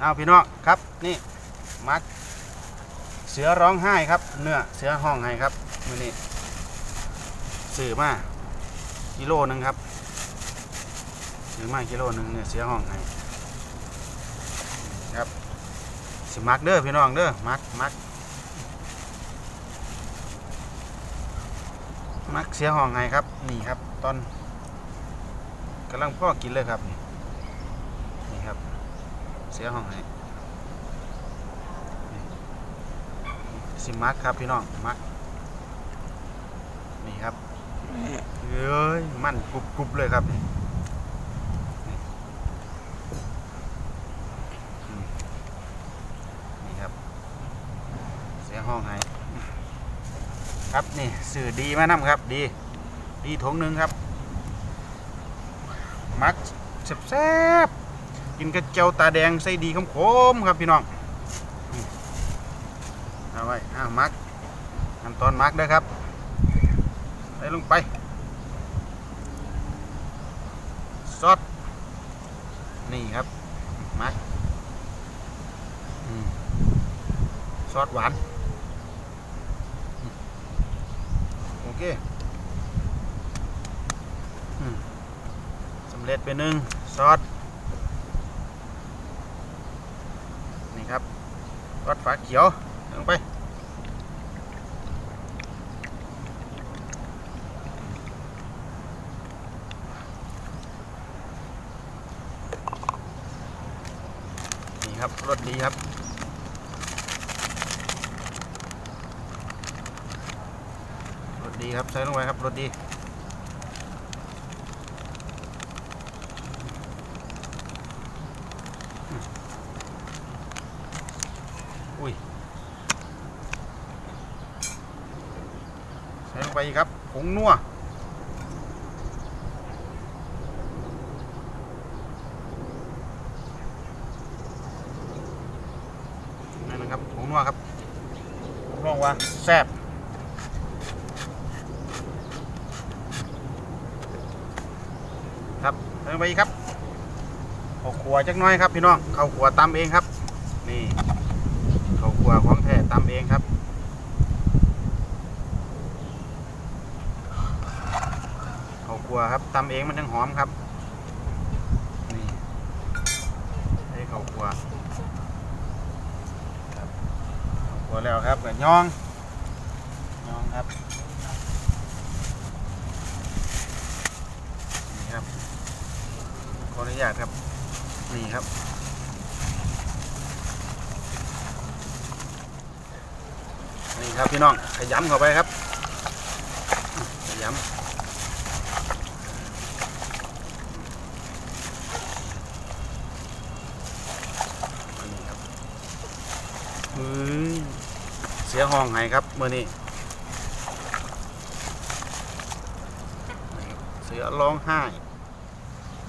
เอาพี่น้องครับนี่มักเสือร้องไห้ครับ เนื้อเสือห้องไห้ครับมือนี้ซื้อมากิโลหนึงครับซื้อมากิโลหนึงเนื้อเสือห้องไห้ครับสิมักเด้อพี่น้องเด้อมักมักมักเสือห้องไห้ครับ นี่ครับ ตอนกำลังพ่อกินเลยครับ นี่ครับ สียห้องให้สิมักครับพี่น้องมักนี่ครับเอ้ยมันกรุบกรุบเลยครับนี่นี่ครับ เสียห้องให้ครับนี่สื่อดีมานำครับ ดี ดีถงหนึ่งครับ มักแซ่บ กินกระเจียวตาแดงใส่ดีคมๆครับพี่น้องเอาไว้อ้าวมักขั้นตอนมักด้อครับใส่ลงไปซอสนี่ครับมักซอสหวาน โอเคสำเร็จไปหนึ่งซอส นี่ครับ รสฝาเขียวลงไปนี่ครับรสดีครับรสดีครับใส่ลงไปครับรสดี อุ้ย ใส่ลงไปอีกครับผง นัวนั่นนะครับผงนัวครับผมลองว่าแซ่บครับไปครับข้าวขัวจักน้อยครับพี่น้องข้าวขัวตำเองครับ นี่ข้าวคั่วของแท้ตำเองครับ วคั่วครับตำเองมันยังหอมครับนี่ให้ข้าวคั่วครับข้าวคั่วแล้วครับกับย่องย่องครับนี่ครับขออนุญาตครับนี่ครับนี่ครับพี่น้องขยำเข้าไปครับขยำอันนี้ครับเฮ้ยเสียห้องไห้ครับเมื่อนี้นี่ครับเสือร้องไห้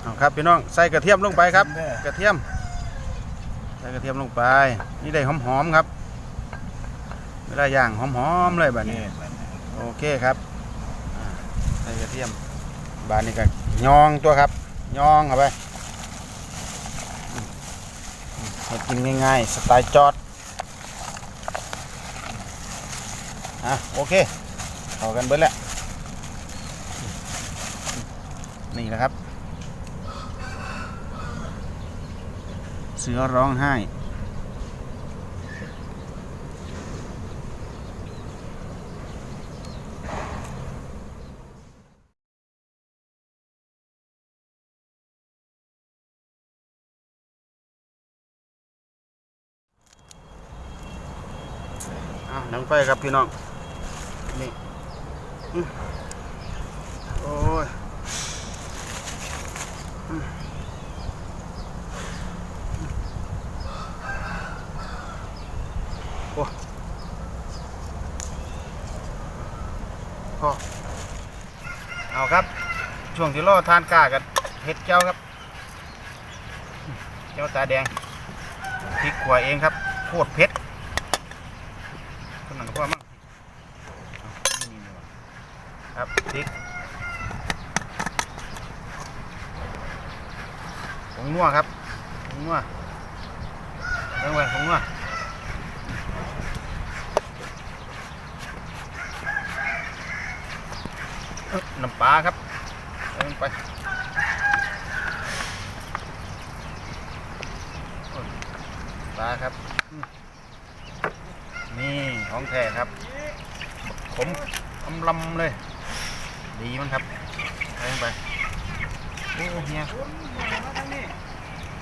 เอาครับพี่น้องใส่กระเทียมลงไปครับ กระเทียมใส่กระเทียมลงไป นี่ได้หอมๆครับเวลาย่างหอมๆเลยแบบนี้โอเคครับอ่าใส่กระเทียมบานนี้ก็ยองตัวครับยองเข้าไปอืมอืมให้กินง่ายๆสไตล์จอด อะโอเคเข้ากันเบิดแล้ว นี่แหละครับ เสือร้องไห้อะหนังไฟครับพี่น้อง โอ้ยโอ้พอเอาครับ ช่วงที่รอทานกากันเห็ดเจ้าครับ เจ้าตาแดงพริกขัวเองครับโคตรเผ็ด คนหนังก็พอมั้งเอานี่นี่ดีกว่า ครับพริกผงนัวครับผงนัวเรื่องไปผมว่าเอ้อน้ำปลาครับใส่ลงไปปลาครับ นี่ของแท้ครับ ขมอำลำเลย ดีมั้งครับใส่ลงไปโอ้เฮีย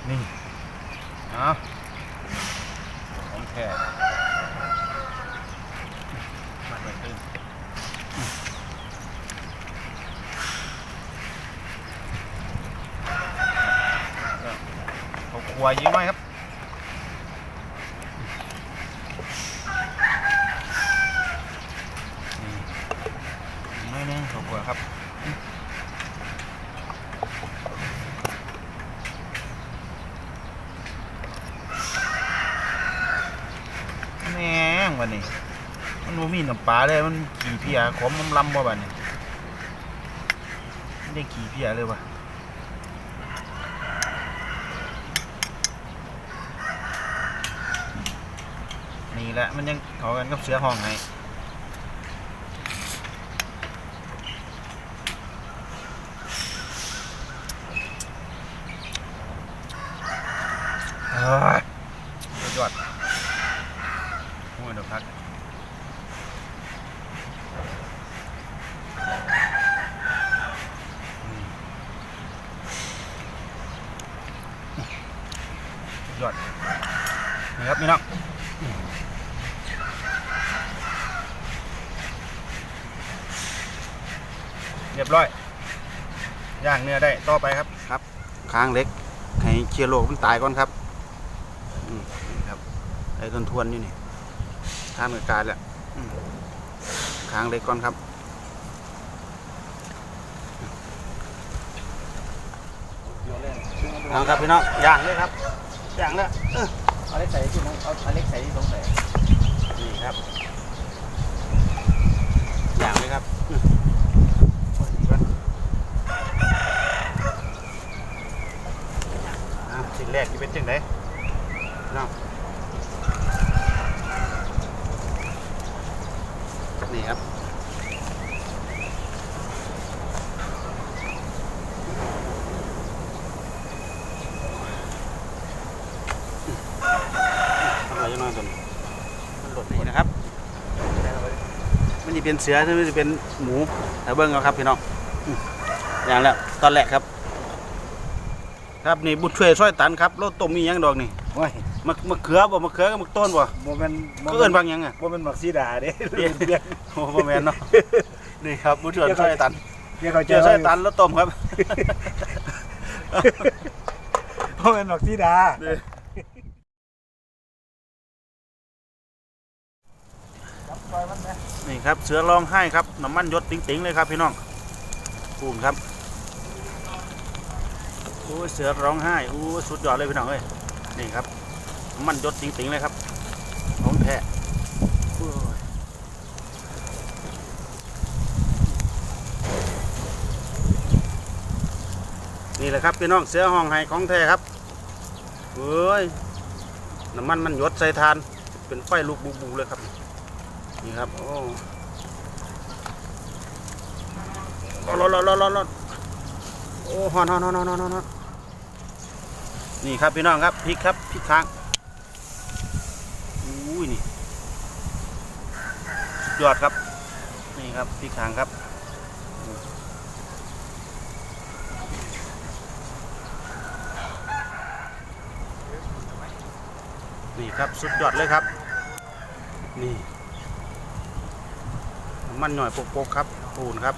นี่เอาของแท้มาเลยตึ้งเขาครัวยิงหน่อยครับ นี่ไม่แน่เขาครัวครับ แม่งวันนี้ มันบ่มีน้ำปลาเลยมันขี่เพียขมมันลำบ่บัดนี้ไม่ได้ขี่เพียเลยว่ะนี่แหละมันยังเขากันกับเสือห้องไงเฮ้ยสุดยอด โอ้ยเดี๋ยวพักอืม ยอดนี่ครับพี่น้องเรียบร้อยย่างเนื้อได้ต่อไปครับครับ ค้างเล็กให้เชียร์โลกมันตายก่อนครับนี่ครับไอ้ทนทวนอยู่นี่ท่านกับการแล้วค้างเล็กก่อนครับเอาครับพี่น้องย่างเลยครับ ย่างแล้วเออเอาเล็กใส่ที่น้องเอาเอาเล็กใส่ที่สงสัยนี่ครับย่างเลยครับอืมปล่อยดีก่อนเอาสิ่งแรกที่เป็นจังไดพี่น้องนี่ครับ ทำอะไรยังน้อยตัวนี้มันหลดนี่นะครับ มันจะ เป็นเสือหรือมันจะเป็นหมูแต่เบิ้งเอาครับพี่น้องอืมอย่างแล้วตอนแรกครับ ครับนี่บุญช่วยซอยตันครับรถต้มมีหยังดอกนี่โอ้ยมะมะเขือบ่มะเขือกับมะต้นบ่โมเมนก็เอิ้นบางหยังอะโมเมนหมักซีดาเด้เปลี่ยนเรียกโอ้บ่แม่นเนาะนี่ครับบุญช่วยซอยตันเรียกเขาเจอซอยตันรถต้มครับโมเมนหมักซีดา นี่ครับเสือร้องไห้ครับน้ำมันยศติ๋งๆเลยครับพี่น้องปูนครับโอ้ยเสือร้องไห้โอ้สุดยอดเลยพี่น้องเอ้ยนี่ครับน้ำมันยศติ๋งๆเลยครับของแท้นี่แหละครับพี่น้องเสือห้องไห้ของแท้ครับเอ้ยน้ำมันมันยดใส่ทานเป็นไฟลุกบุบๆเลยครับ นี่ครับ โอ้ร้อนร้อนร้อนร้อนร้อนโอ้ฮอนฮอนฮอนฮอนฮอนฮอนนี่ครับพี่น้องครับพริกครับพริกค้างอุ้ยนี่ยอดครับ นี่ครับพริกค้างครับนี่ครับสุดยอดเลยครับ นี่ มันหน่อยปกๆครับปูนครับ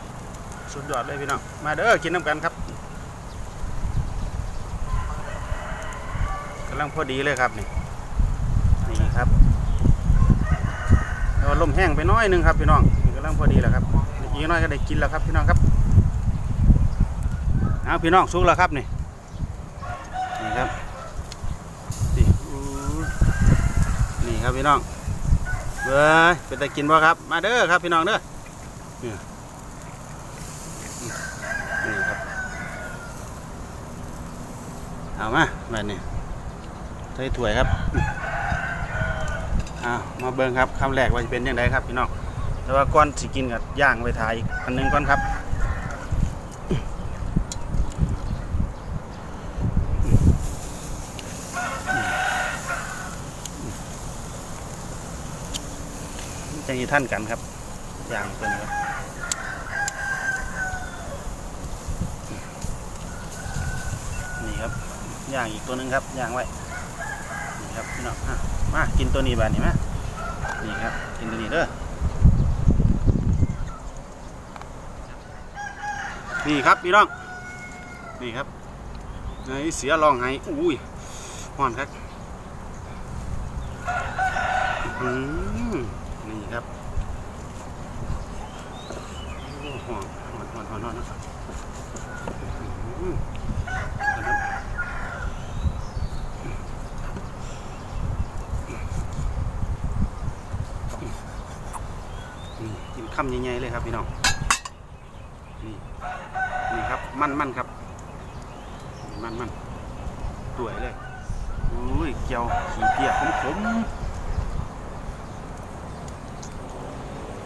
สุดยอดเลยพี่น้อง มาเด้อกินน้ำกันครับกำลังพอดีเลยครับนี่ นี่ครับแล้วลมแห้งไปน้อยนึงครับพี่น้องกำลังพอดีแล้วครับอีกน้อยก็ได้กินแล้วครับพี่น้องครับเอาพี่น้องสุกแล้วครับนี่ นี่ครับนี่นี่ครับพี่น้องเบ้ยเป็นตะกินบ่ครับ มาเด้อครับพี่น้องเด้อ นี่นี่ครับ เอามาแบบนี้ใส่ถ้วยครับอ่ามาเบิ่งครับคำแรกว่าจะเป็นยังไงครับพี่น้องแต่ว่าก่อนสิกินกับย่างไว้ทายอีกอันหนึงก่อนครับจะมีท่านกันครับย่างตัวนี้ครับนี่ครับ ย่างอีกตัวหนึงครับย่างไว้นี่ครับพี่น้องมากินตัวนี้บ้านี่มานี่ครับกินตัวนี้เด้อนี่ครับพี่น้องนี่ครับไอ้เสียร้องไห้อุ้ยห่อนครับอื้อหือนี่ครับโอ้ห่อนห่อนห่อนห่อนห่อนอื้อหือ นี่กินคำ ใหญ่ๆเลยครับพี่น้องนี่นี่ครับมันมันครับ มันมันสวยเลยอุ้ยเกียวขี่เปียกขมขมๆ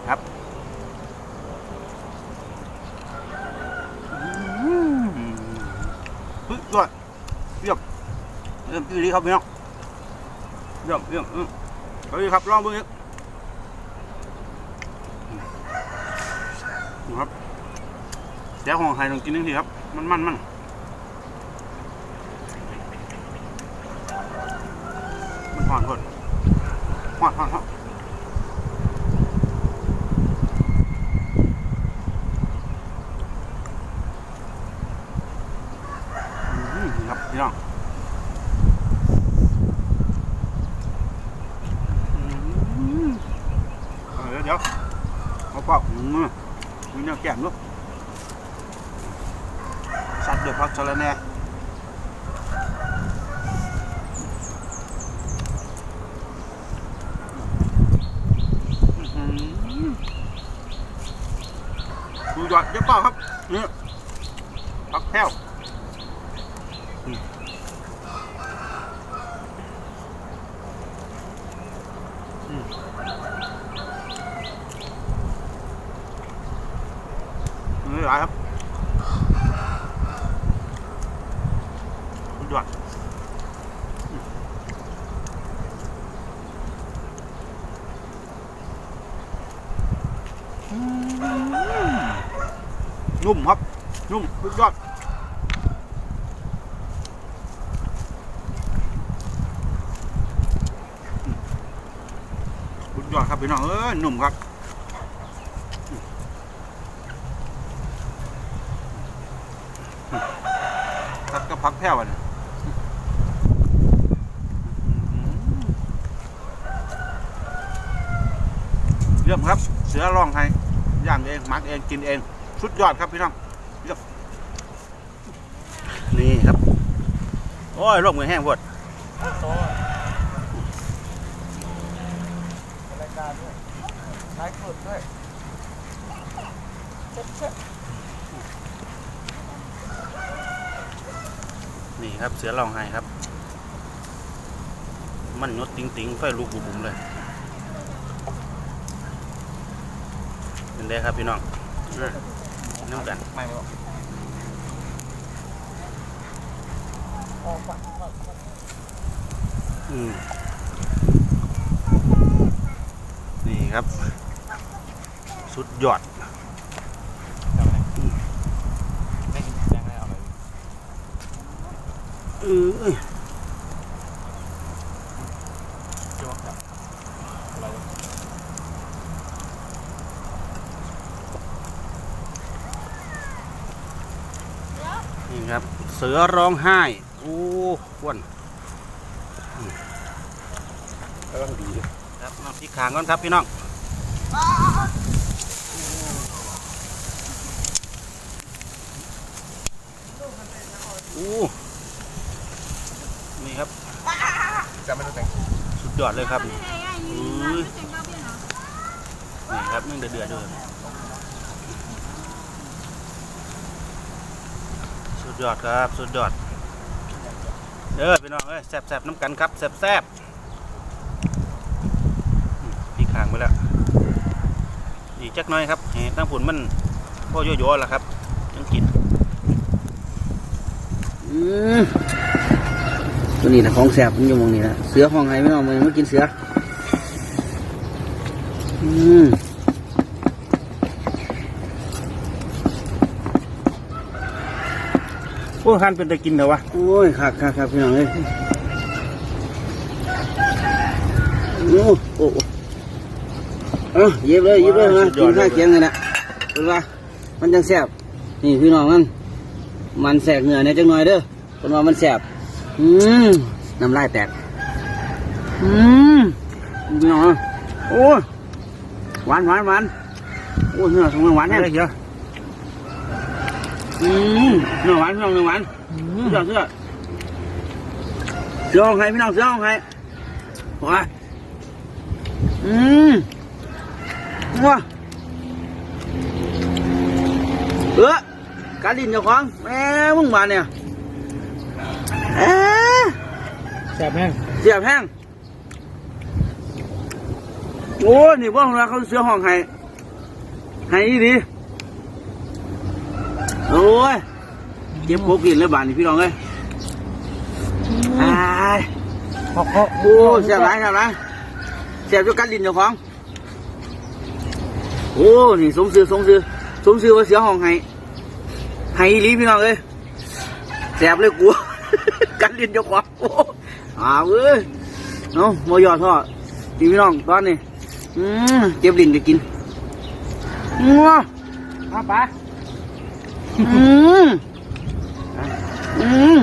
ครับอืมเฮ้ยยอดเยี่ยมเยี่ยมดีครับพี่น้องเยี่ยมเยี่ยมเยี่ยมเอาดีครับลองเบิ่งอีก ครับ เดี๋ยวของไทยต้องกินนึงทีครับ มันมันมันมันหอนคนหอนหอนหอนอืมนี่ครับพี่น้องอืมเอาเดี๋ยวเดี๋ยวเอาเปล่าอืม มีแนวแก้มลูกสัตว์เดือดพักชะละแหน่อื้อหือ ดูยอดเดี๋ยวเปล่าครับเนี่พักแพ้วอืมอืม นี่หลายครับสุดยอดอืมนุ่มครับ นุ่มสุดยอดสุด ยอดครับพี่น้องเอ้ยนุ่มครับตัดกับพักแพ้วอะเนี่ยเยี่ยมครับ เสือร้องไห้ย่างเองหมักเองกินเอง สุดยอดครับพี่น้องเยี่ยมนี่ครับ โอ้ยร่มมือแห้งหมด โซ่รายการด้วยไลฟ์สดด้วย นี่ครับเสือร้องไห้ครับ มันยดติงติงๆไฟลุกบุ๋มเลยเป็นได้ครับพี่น้องน้ำกันไม่บอกอืมนี่ครับ สุดยอด จำอะไรไม่กินแดงไม่เอาเลย เออจ้วงครับอะไรนี่ครับ เสือร้องไห้ โอ้อ้วนก็ต้องดีครับน้ำพริกขางก่อนครับพี่น้องโอ้นี่ครับ จำไม่ต้องแต่ง สุด ยอดเลยครับนี่นี่ครับนึ่งเดือดๆด้วยสุดยอดครับ สุดยอดเด้อพี่น้องเอ้ยแซ่บๆน้ำกันครับแซ่บๆอืมพี่ขางไปแล้วอีกจักหน้อยครับแหตั้งผุนมันพ่อโยโย่ละครับยังกินอืม ตัวนี้นะของแสบมันอยู่หมองนี้นะเสือห้องไห้ไม่เอามันไม่กินเสือ อืมโอ้หันเป็นตะกินเถอะวะ โอ้ยคักคักคักพี่น้องเอ้ยโอ้โอ้เอ้าเย็บเลยเย็บเลยมากินข้าวเคียงกันนะเป็นว่ามันจังแสบนี่พี่น้องมันมันแสกเหงื่อเนี่ยจังหน่อยเด้อเป็นว่ามันแสบ อืมน้ำลายแตก อืมพี่น้องเอ้ยโอ้ยหวานหวานหวานโอ้ยเนื้อทำไมหวานแน่เลยเชียวอืมเนื้อหวานพี่น้องเนื้อหวานเสื้อเสื้อเสื้อของใครพี่น้องเสื้อของใครว้าอืมว้าเออการดินเจ้าของแม่มึงมาเนี่ยเอ๊ะ แซ่บแห้งเสียบแห้งโอ้ยนี่พวกเราเขาเสื้อห้องให้ให้อีดีโอ้ยเจ็บโคกินเลยบานนี่พี่น้องเอ้ยอ้ายเพราะเขาโอ้เสียบไรเสียบไรเสียบจนกัดลิ้นเจ้าของโอ้นี่สมซื้อสมซื้อสมซื้อว่าเสียห้องให้ให้อีหลีพี่น้องเอ้ยแสบเลยกู กัดลิ้นเจ้าของโอ้อ้าวเอ้ยเนาะโมยอดท่อนี่พี่น้องตอนนี้อืมเจ็บลิ้นจะกินงัวเอาปลาอืมอืม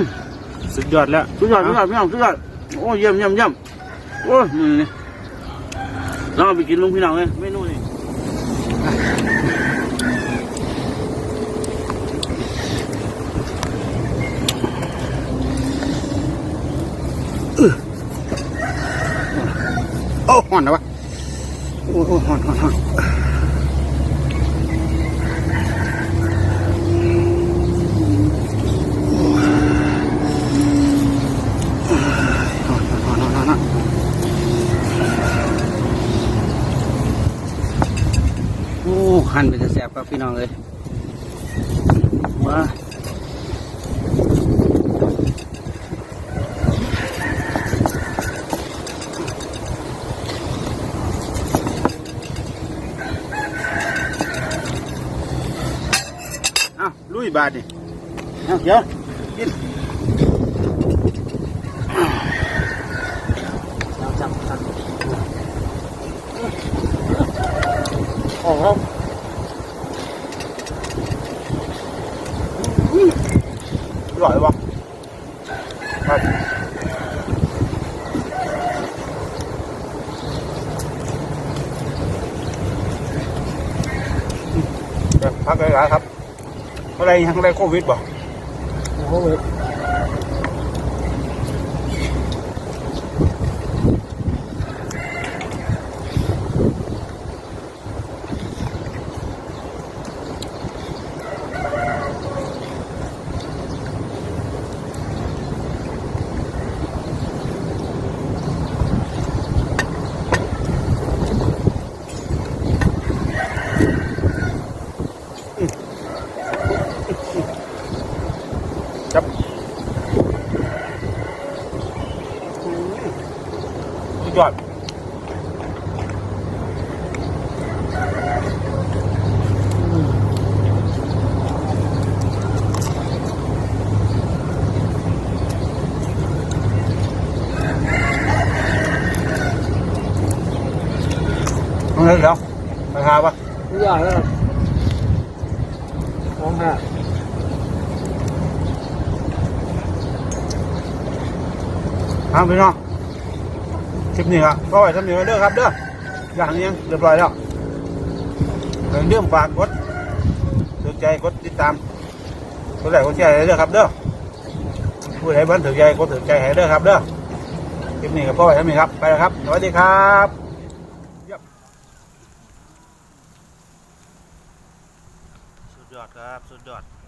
สุดยอดแล้วสุดยอดสุดยอดพี่น้องสุดยอดโอ้เยี่ยมเยี่ยมเยี่ยมโอ้ยนี่นี่เราเอาไปกินลุงพี่น้องเลยเมนูนี่ โอ้ห่อนนะวะโอ้ห่อนห่อนห่อนหันไปจะแสบครับพี่น้องเลยมา บาดนี่เอาเดี๋ยวกินจับจับโอ้โหอร่อยวะครับเดี๋ยวพักหลายๆครับอะ ไรยังไรโควิดบ่โควิด เอาเลยเดี๋ยวไปหาปะทุกอย่างแล้วของฮะเอาพี่น้องคลิปนี้ครับก็ไว้ทำนี้ไว้เด้อครับเด้ออย่างนี้เรียบร้อยแล้วเรื่องเรื่องฝากกดถูกใจกดติดตามกดไลค์กดแชร์ให้เด้อครับเด้อผู้ใดบ้านถือใจกดถือใจให้เด้อครับเด้อคลิปนี้ก็พ่อไว้ทำนี้ครับไปแล้วครับสวัสดีครับ done.